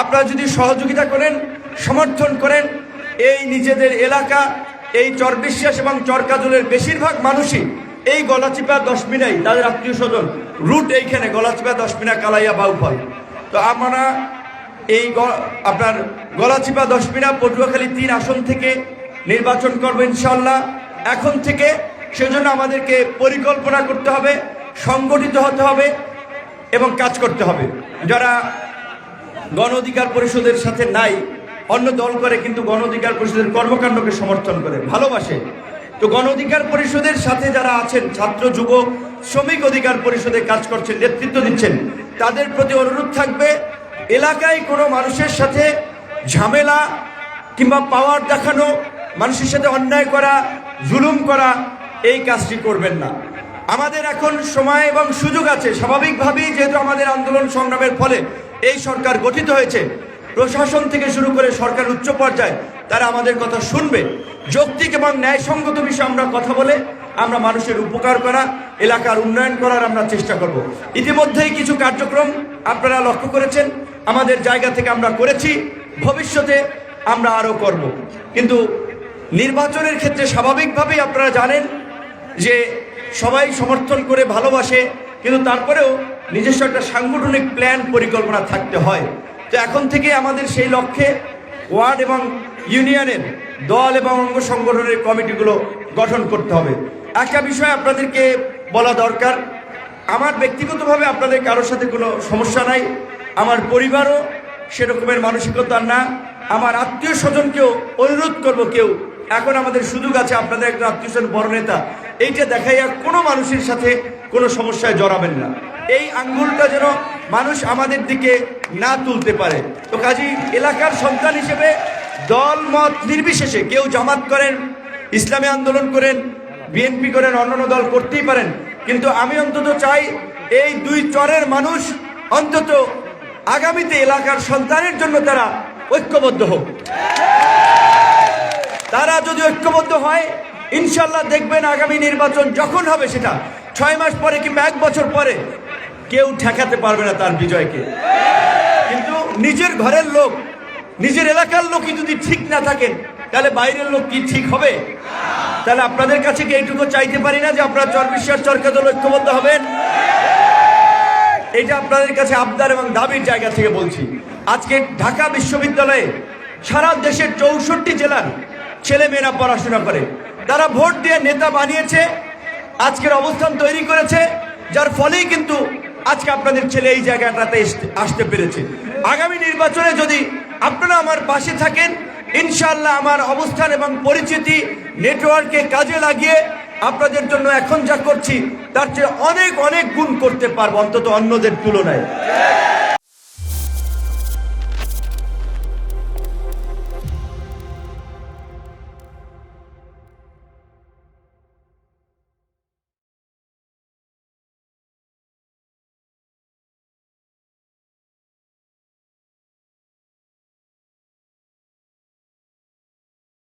আপনারা যদি সহযোগিতা করেন, সমর্থন করেন, এই নিজেদের এলাকা, এই চরবিশ্বাস এবং চরকাজলের বেশিরভাগ মানুষই এই গলাচিপা দশমিনাই তাদের আত্মীয় স্বজন, রুট এইখানে গলাচিপা দশমিনা, কালাইয়া, বাউফল। তো আমরা এই আপনার গলাচিপা দশমিনা, পটুয়াখালী তিন আসন থেকে নির্বাচন করব ইনশাল্লাহ এখন থেকে সেজন্য আমাদেরকে পরিকল্পনা করতে হবে, সংগঠিত হতে হবে এবং কাজ করতে হবে। যারা গণ অধিকার পরিষদের সাথে নাই। অন্য দল করে কিন্তু গণ অধিকার পরিষদের কর্মকাণ্ডকে সমর্থন করে, ভালোবাসে। তো গণ অধিকার পরিষদের সাথে যারা আছেন, ছাত্র, যুবক, শ্রমিক অধিকার পরিষদে কাজ করছেন, নেতৃত্ব দিচ্ছেন, তাদের প্রতি অনুরোধ থাকবে, এলাকায় কোনো মানুষের সাথে ঝামেলা কিংবা পাওয়ার দেখানো, মানুষের সাথে অন্যায় করা, জুলুম করা, এই কাজটি করবেন না। আমাদের এখন সময় এবং সুযোগ আছে, স্বাভাবিকভাবেই যেহেতু আমাদের আন্দোলন সংগ্রামের ফলে এই সরকার গঠিত হয়েছে। প্রশাসন থেকে শুরু করে সরকার উচ্চ পর্যায়ে, তারা আমাদের কথা শুনবে। যৌক্তিক এবং ন্যায়সঙ্গত বিষয়ে আমরা কথা বলে আমরা মানুষের উপকার করা, এলাকার উন্নয়ন করার আমরা চেষ্টা করব। ইতিমধ্যেই কিছু কার্যক্রম আপনারা লক্ষ্য করেছেন। আমাদের জায়গা থেকে আমরা করেছি। ভবিষ্যতে আমরা আরও করব। কিন্তু নির্বাচনের ক্ষেত্রে স্বাভাবিকভাবেই আপনারা জানেন যে সবাই সমর্থন করে ভালোবাসে, কিন্তু তারপরেও নিজস্ব একটা সাংগঠনিক প্ল্যান পরিকল্পনা থাকতে হয়। তো এখন থেকে আমাদের সেই লক্ষ্যে ওয়ার্ড এবং ইউনিয়নের দল এবং অঙ্গ সংগঠনের কমিটিগুলো গঠন করতে হবে। একটা বিষয় আপনাদেরকে বলা দরকার। আমার ব্যক্তিগতভাবে আপনাদের কারোর সাথে কোনো সমস্যা নাই। আমার পরিবারও সেরকমের মানসিকতার না। আমার আত্মীয় স্বজনকেও অনুরোধ করব কেউ। এখন আমাদের সুযোগ আছে, আপনাদের একজন আত্মীয় স্বজন বড় নেতা। এইটা দেখাইয়া কোনো মানুষের সাথে কোনো সমস্যায় জড়াবেন না। এই আঙ্গুলটা যেন মানুষ আমাদের দিকে না তুলতে পারে। তো কাজী এলাকার সন্তান হিসেবে দল, মত নির্বিশেষে কেউ জামাত করেন, ইসলামী আন্দোলন করেন, বিএনপি করেন, অন্যান্য দল করতেই পারেন। কিন্তু আমি অন্তত চাই এই দুই চরের মানুষ অন্তত আগামীতে এলাকার সন্তানের জন্য তারা ঐক্যবদ্ধ হোক। তারা যদি ঐক্যবদ্ধ হয়, ইনশাল্লাহ দেখবেন আগামী নির্বাচন যখন হবে সেটা, ছয় মাস পরে কিংবা এক বছর পরে কেউ ঠেকাতে পারবে না তার বিজয়কে। কিন্তু নিজের ঘরের লোক, নিজের এলাকার লোকই যদি ঠিক না থাকেন, তাহলে বাইরের লোক কি ঠিক হবে? তাহলে আপনাদের কাছে কি এইটুকু চাইতে পারি না যে আপনার চরবিশ্বাস চরকাদল ঐক্যবদ্ধ হবেন? এটা আপনাদের কাছে আবদার এবং দাবির জায়গা থেকে বলছি। আজকে ঢাকা বিশ্ববিদ্যালয়ে সারা দেশের চৌষট্টি জেলার ছেলে মেয়েরা পড়াশোনা করে। তারা ভোট দিয়ে নেতা বানিয়েছে, আজকের অবস্থান তৈরি করেছে, যার ফলেই কিন্তু আজকে আপনাদের ছেলে এই জায়গাটাতে আসতে পেরেছে। আগামী নির্বাচনে যদি আপনারা আমার পাশে থাকেন ইনশাল্লাহ আমার অবস্থান এবং পরিচিতি নেটওয়ার্কে কাজে লাগিয়ে আপনাদের জন্য এখন যা করছি, তার চেয়ে অনেক অনেক গুণ করতে পারব, অন্তত অন্যদের তুলনায়।